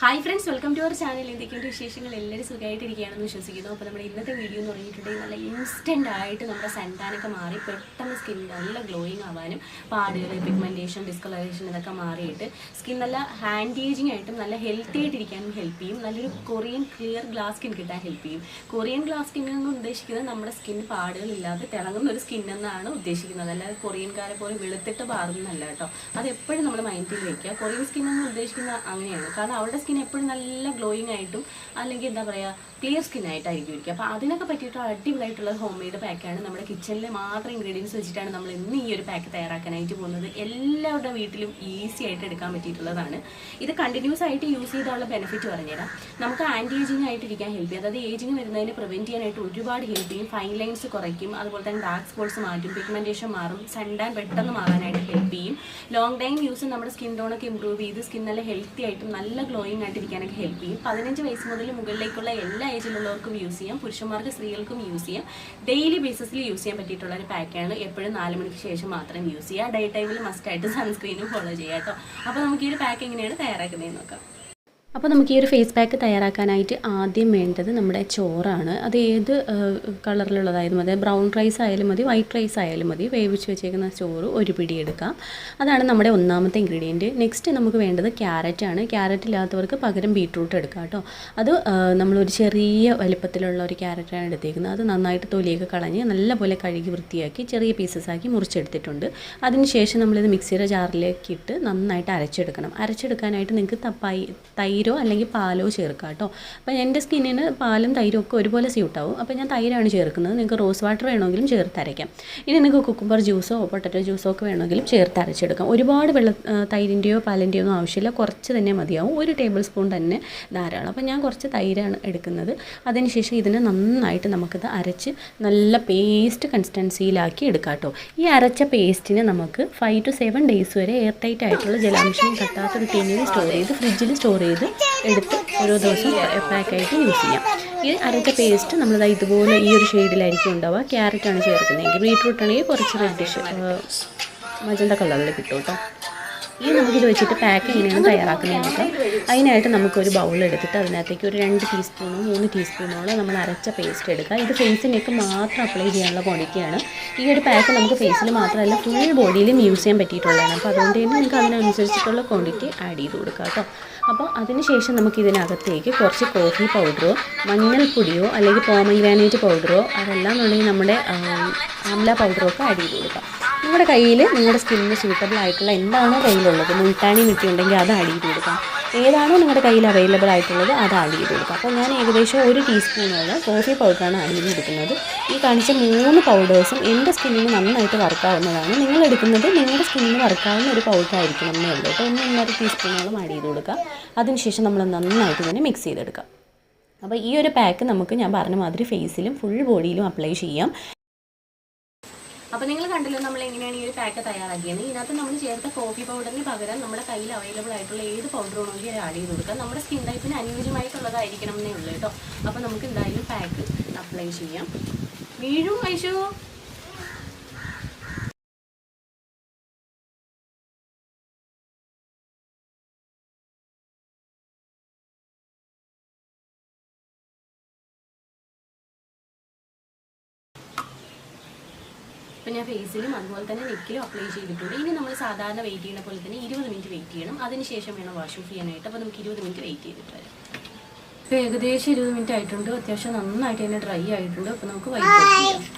Hi friends welcome to our channel എന്തൊക്കെയുണ്ട് വിശേഷങ്ങൾ? എല്ലാവരും സുഖമായിട്ടിരിക്കുകയാണെന്ന് വിശ്വസിക്കുന്നു. അപ്പോൾ നമ്മുടെ ഇന്നത്തെ വീഡിയോ എന്ന് പറഞ്ഞിട്ടുണ്ടെങ്കിൽ നല്ല ഇൻസ്റ്റന്റ് ആയിട്ട് നമ്മുടെ സെന്റാനൊക്കെ മാറി പെട്ടെന്ന് സ്കിൻ നല്ല ഗ്ലോയിങ് ആവാനും പാടുകൾ പിഗ്മെന്റേഷൻ ഡിസ്കളറേഷൻ ഇതൊക്കെ മാറിയിട്ട് സ്കിൻ നല്ല ഹാൻഡ് ഏജിങ് ആയിട്ടും നല്ല ഹെൽത്തി ആയിട്ടിരിക്കാനും ഹെൽപ്പ് ചെയ്യും. നല്ലൊരു കൊറിയൻ ക്ലിയർ ഗ്ലാസ് സ്കിൻ കിട്ടാൻ ഹെൽപ്പ് ചെയ്യും. കൊറിയൻ ഗ്ലാസ് സ്കിൻ എന്ന് ഉദ്ദേശിക്കുന്നത് നമ്മുടെ സ്കിൻ പാടുകളില്ലാതെ തിളങ്ങുന്ന ഒരു സ്കിൻ എന്നാണ് ഉദ്ദേശിക്കുന്നത്. അല്ലാതെ കൊറിയൻകാരെ പോലെ വെളുത്തിട്ട് പാറുന്നല്ല കേട്ടോ. അത് എപ്പോഴും നമ്മൾ മൈൻഡിൽ വയ്ക്കുക കൊറിയൻ സ്കിൻ എന്ന് ഉദ്ദേശിക്കുന്നത് അങ്ങനെയാണ്. കാരണം അവരുടെ സ്കിൻ എപ്പോഴും നല്ല ഗ്ലോയിങ് ആയിട്ടും അല്ലെങ്കിൽ എന്താ പറയുക ക്ലിയർ സ്കിൻ ആയിട്ടായിരിക്കും ഇരിക്കുക. അപ്പോൾ അതിനൊക്കെ പറ്റിയിട്ടുള്ള അടിപൊളിയായിട്ടുള്ള ഹോം മെയ്ഡ് പാക്കാണ് നമ്മുടെ കിച്ചണിൽ മാത്രം ഇൻഗ്രീഡിയൻസ് വെച്ചിട്ടാണ് നമ്മൾ ഇന്ന് ഈ ഒരു പാക്ക് തയ്യാറാക്കാനായിട്ട് പോകുന്നത്. എല്ലാവരുടെ വീട്ടിലും ഈസി ആയിട്ട് എടുക്കാൻ പറ്റിയിട്ടുള്ളതാണ്. ഇത് കണ്ടിന്യൂസ് ആയിട്ട് യൂസ് ചെയ്താലുള്ള ബെനിഫിറ്റ് പറഞ്ഞുതരാം. നമുക്ക് ആന്റി ഏജിങ് ആയിട്ട് ഇരിക്കാൻ ഹെൽപ്പ് ചെയ്യും. അതായത് ഏജിങ് വരുന്നതിന് പ്രിവെന്റ് ചെയ്യാനായിട്ട് ഒരുപാട് ഹെൽപ്പ് ചെയ്യും. ഫൈൻ ലൈൻസ് കുറയ്ക്കും. അതുപോലെ തന്നെ ഡാർക്ക് സ്പോട്സ് മാറ്റും. പിഗ്മെന്റേഷൻ മാറും. സൺഡാൻ പെട്ടെന്ന് മാറാനായിട്ട് ഹെൽപ്പ് ചെയ്യും. ലോങ് ടൈം യൂസ് നമ്മുടെ സ്കിൻ ടോണൊക്കെ ഇമ്പ്രൂവ് ചെയ്ത് സ്കിൻ നല്ല ഹെൽത്തി ആയിട്ടും നല്ല ഗ്ലോയിങ് ആയിട്ട് ഇരിക്കാനൊക്കെ ഹെൽപ്പ് ചെയ്യും. പതിനഞ്ച് വയസ്സ് മുതൽ മുകളിലേക്കുള്ള എല്ലാ ഏജിലുള്ളവർക്കും യൂസ് ചെയ്യാം. പുരുഷന്മാർക്ക് സ്ത്രീകൾക്കും യൂസ് ചെയ്യാം. ഡെയിലി ബേസിസിൽ യൂസ് ചെയ്യാൻ പറ്റിയിട്ടുള്ള ഒരു പാക്കാണ് എപ്പോഴും നാല് മണിക്ക് ശേഷം മാത്രം യൂസ് ചെയ്യുക. ഡേ ടൈമിൽ മസ്റ്റ് ആയിട്ട് സൺസ്ക്രീനും ഫോളോ ചെയ്യാം കേട്ടോ അപ്പോൾ നമുക്ക് ഈ ഒരു പാക്ക് എങ്ങനെയാണ് തയ്യാറാക്കുന്നതെന്ന് നോക്കാം. അപ്പോൾ നമുക്ക് ഈ ഒരു ഫേസ് പാക്ക് തയ്യാറാക്കാനായിട്ട് ആദ്യം വേണ്ടത് നമ്മുടെ ചോറാണ്. അത് ഏത് കളറിലുള്ളതായാലും മതി. ബ്രൗൺ റൈസ് ആയാലും മതി വൈറ്റ് റൈസ് ആയാലും മതി. വേവിച്ച് വെച്ചേക്കുന്ന ചോറ് ഒരു പിടി എടുക്കാം. അതാണ് നമ്മുടെ ഒന്നാമത്തെ ഇൻഗ്രീഡിയന്റ് നെക്സ്റ്റ് നമുക്ക് വേണ്ടത് ക്യാരറ്റ് ആണ്. ക്യാരറ്റ് ഇല്ലാത്തവർക്ക് പകരം ബീട്രൂട്ട് എടുക്കാം കേട്ടോ. അത് നമ്മളൊരു ചെറിയ വലിപ്പത്തിലുള്ള ഒരു ക്യാരറ്റാണ് എടുത്തേക്കുന്നത്. അത് നന്നായിട്ട് തൊലിയൊക്കെ കളഞ്ഞ് നല്ലപോലെ കഴുകി വൃത്തിയാക്കി ചെറിയ പീസസ് ആക്കി മുറിച്ചെടുത്തിട്ടുണ്ട്. അതിനുശേഷം നമ്മളിത് മിക്സിയുടെ ജാറിലേക്ക് ഇട്ട് നന്നായിട്ട് അരച്ചെടുക്കണം. അരച്ചെടുക്കാനായിട്ട് നിങ്ങൾക്ക് തപ്പായി തൈരോ അല്ലെങ്കിൽ പാലോ ചേർക്കാം കേട്ടോ. അപ്പം എന്റെ സ്കിന്നിന് പാലും തൈരും ഒക്കെ ഒരുപോലെ സ്യൂട്ടാവും. അപ്പോൾ ഞാൻ തൈരാണ് ചേർക്കുന്നത്. നിങ്ങൾക്ക് റോസ് വാട്ടർ വേണമെങ്കിലും ചേർത്ത് അരയ്ക്കാം. ഇനി നിങ്ങൾക്ക് കുക്കുംബർ ജ്യൂസോ പൊട്ടറ്റോ ജ്യൂസോ ഒക്കെ വേണമെങ്കിലും ചേർത്ത് അരച്ചെടുക്കാം. ഒരുപാട് വെള്ള തൈരിന്റെയോ പാലിന്റെയോ ഒന്നും ആവശ്യമില്ല. കുറച്ച് തന്നെ മതിയാവും. ഒരു ടേബിൾ സ്പൂൺ തന്നെ ധാരാളം. അപ്പോൾ ഞാൻ കുറച്ച് തൈരാണ് എടുക്കുന്നത്. അതിനുശേഷം ഇതിനെ നന്നായിട്ട് നമുക്കിത് അരച്ച് നല്ല പേസ്റ്റ് കൺസിസ്റ്റൻസിയിലാക്കി എടുക്കാം കേട്ടോ. ഈ അരച്ച പേസ്റ്റിനെ നമുക്ക് ഫൈവ് ടു സെവൻ ഡേയ്സ് വരെ എയർ ടൈറ്റ് ആയിട്ടുള്ള ജലാംശം തട്ടാത്തൊരു ടീനിൽ സ്റ്റോർ ചെയ്ത് ഫ്രിഡ്ജിൽ സ്റ്റോർ ചെയ്ത് എടുത്ത് ഓരോ ദിവസം പാക്കായിട്ട് യൂസ് ചെയ്യാം. ഈ അരച്ച പേസ്റ്റ് നമ്മളിത് ഇതുപോലെ ഈ ഒരു ഷെയ്ഡിലായിരിക്കും ഉണ്ടാവുക. ക്യാരറ്റാണ് ചേർക്കുന്നതെങ്കിൽ ബീട്രൂട്ട് ആണെങ്കിൽ കുറച്ച് റെഡിഷ് മജന്ത കളറിൽ കിട്ടും കേട്ടോ. ഈ നമുക്കിത് വെച്ചിട്ട് പാക്ക് എങ്ങനെയാണ് തയ്യാറാക്കുന്നത് നോക്കാം അതിനായിട്ട് നമുക്കൊരു ബൗൾ എടുത്തിട്ട് അതിനകത്തേക്ക് ഒരു രണ്ട് ടീസ്പൂണോ മൂന്ന് ടീസ്പൂണോളം നമ്മൾ അരച്ച പേസ്റ്റ് എടുക്കുക. ഇത് ഫേസിനേക്ക് മാത്രം അപ്ലൈ ചെയ്യാനുള്ള ക്വാണ്ടിറ്റിയാണ് ഈ ഒരു പാക്ക് നമുക്ക് ഫേസിൽ മാത്രമല്ല ഫുൾ ബോഡിയിലും യൂസ് ചെയ്യാൻ പറ്റിയിട്ടുള്ളതാണ്. അപ്പോൾ അതുകൊണ്ട് തന്നെ നമുക്ക് അതിനനുസരിച്ചിട്ടുള്ള ക്വാണ്ടിറ്റി ആഡ് ചെയ്ത് കൊടുക്കുക കേട്ടോ. അപ്പോൾ അതിനുശേഷം നമുക്ക് ഇതിനകത്തേക്ക് കുറച്ച് കോഫി പൗഡറോ മഞ്ഞൾപ്പൊടിയോ അല്ലെങ്കിൽ പോമഗ്രാനൈറ്റ് പൗഡറോ അതെല്ലാം എന്നുണ്ടെങ്കിൽ നമ്മുടെ ആംല പൗഡറോ ഒക്കെ ആഡ് ചെയ്ത് കൊടുക്കാം. നിങ്ങളുടെ കയ്യിൽ നിങ്ങളുടെ സ്കിന്നിന് സ്യൂട്ടബിൾ ആയിട്ടുള്ള എന്താണോ കയ്യിലുള്ളത്. മുൾട്ടാണി മിറ്റി ഉണ്ടെങ്കിൽ അത് ആഡ് ചെയ്ത് കൊടുക്കാം. ഏതാണോ നിങ്ങളുടെ കയ്യിൽ അവൈലബിൾ ആയിട്ടുള്ളത് അത് ആഡ് ചെയ്ത് കൊടുക്കുക അപ്പോൾ ഞാൻ ഏകദേശം ഒരു ടീസ്പൂണോളം കോഫി പൗഡറാണ് ആഡ് ചെയ്ത് കൊടുക്കുന്നത് ഈ കാണിച്ച മൂന്ന് പൗഡേഴ്സും എന്റെ സ്കിന്നിന് നന്നായിട്ട് വർക്കാവുന്നതാണ് നിങ്ങൾ എടുക്കുന്നത് നിങ്ങളുടെ സ്കിന്നിന് വർക്കാവുന്ന ഒരു പൗഡർ ആയിരിക്കണം എന്നേ ഉള്ളൂ. അപ്പോൾ ഒന്ന് ഒന്നര ടീസ്പൂണോളം ആഡ് ചെയ്ത് കൊടുക്കുക. അതിനുശേഷം നമ്മൾ നന്നായിട്ട് തന്നെ മിക്സ് ചെയ്തെടുക്കാം അപ്പോൾ ഈ ഒരു പാക്ക് നമുക്ക് ഞാൻ പറഞ്ഞ മാതിരി ഫേസിലും ഫുൾ ബോഡിയിലും അപ്ലൈ ചെയ്യാം. അപ്പോൾ നിങ്ങൾ കണ്ടല്ലോ നമ്മൾ എങ്ങനെയാണ് ഈ ഒരു പാക്ക് തയ്യാറാക്കിയത്? ഇതിനകത്ത് നമ്മൾ ചേർത്ത കോഫി പൗഡറിന് പകരം നമ്മുടെ കയ്യിൽ അവൈലബിൾ ആയിട്ടുള്ള ഏത് പൗഡർ വേണമെങ്കിൽ ആഡ് ചെയ്ത് കൊടുക്കാം. നമ്മുടെ സ്കിൻ ടൈപ്പിന് അനുയോജ്യമായിട്ടുള്ളതായിരിക്കണം എന്നേ ഉള്ളൂ കേട്ടോ. അപ്പോൾ നമുക്ക് എന്തായാലും പാക്ക് അപ്ലൈ ചെയ്യാം. വീഴും ഐശോ? ഇപ്പം ഞാൻ ഫേസിലും അതുപോലെ തന്നെ നെക്കിലും അപ്ലൈ ചെയ്തിട്ടുണ്ട്. ഇനി നമ്മൾ സാധാരണ വെയിറ്റ് ചെയ്യുന്ന പോലെ തന്നെ ഇരുപത് മിനിറ്റ് വെയിറ്റ് ചെയ്യണം. അതിനുശേഷം വേണം വാഷ് ഓഫ് ചെയ്യാനായിട്ട്. അപ്പോൾ നമുക്ക് ഇരുപത് മിനിറ്റ് വെയിറ്റ് ചെയ്തിട്ട് വരാം. ഇപ്പോൾ ഏകദേശം ഇരുപത് മിനിറ്റ് ആയിട്ടുണ്ട്. അത്യാവശ്യം നന്നായിട്ട് തന്നെ ഡ്രൈ ആയിട്ടുണ്ട്. അപ്പോൾ നമുക്ക് വൈകിട്ട്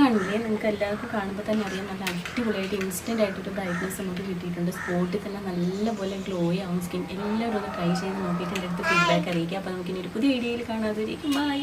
കാണില്ലേ നിങ്ങൾക്ക് എല്ലാവർക്കും കാണുമ്പോൾ തന്നെ അറിയാം. നല്ല അടിപൊളിയായിട്ട് ഇൻസ്റ്റന്റ് ആയിട്ടൊരു ബ്രൈറ്റ്നസ് നമുക്ക് കിട്ടിയിട്ടുണ്ട്. സ്പോട്ടിൽ തന്നെ നല്ലപോലെ ഗ്ലോ ആവും സ്കിൻ എല്ലാവരും ഒന്ന് ട്രൈ ചെയ്ത് നോക്കിയിട്ട് എന്റെ അടുത്ത് ഫീഡ്ബാക്ക് അറിയിക്കുക അപ്പോൾ നമുക്ക് ഇനി ഒരു പുതിയ വീഡിയോയിൽ കാണാതിരിക്കും ബൈ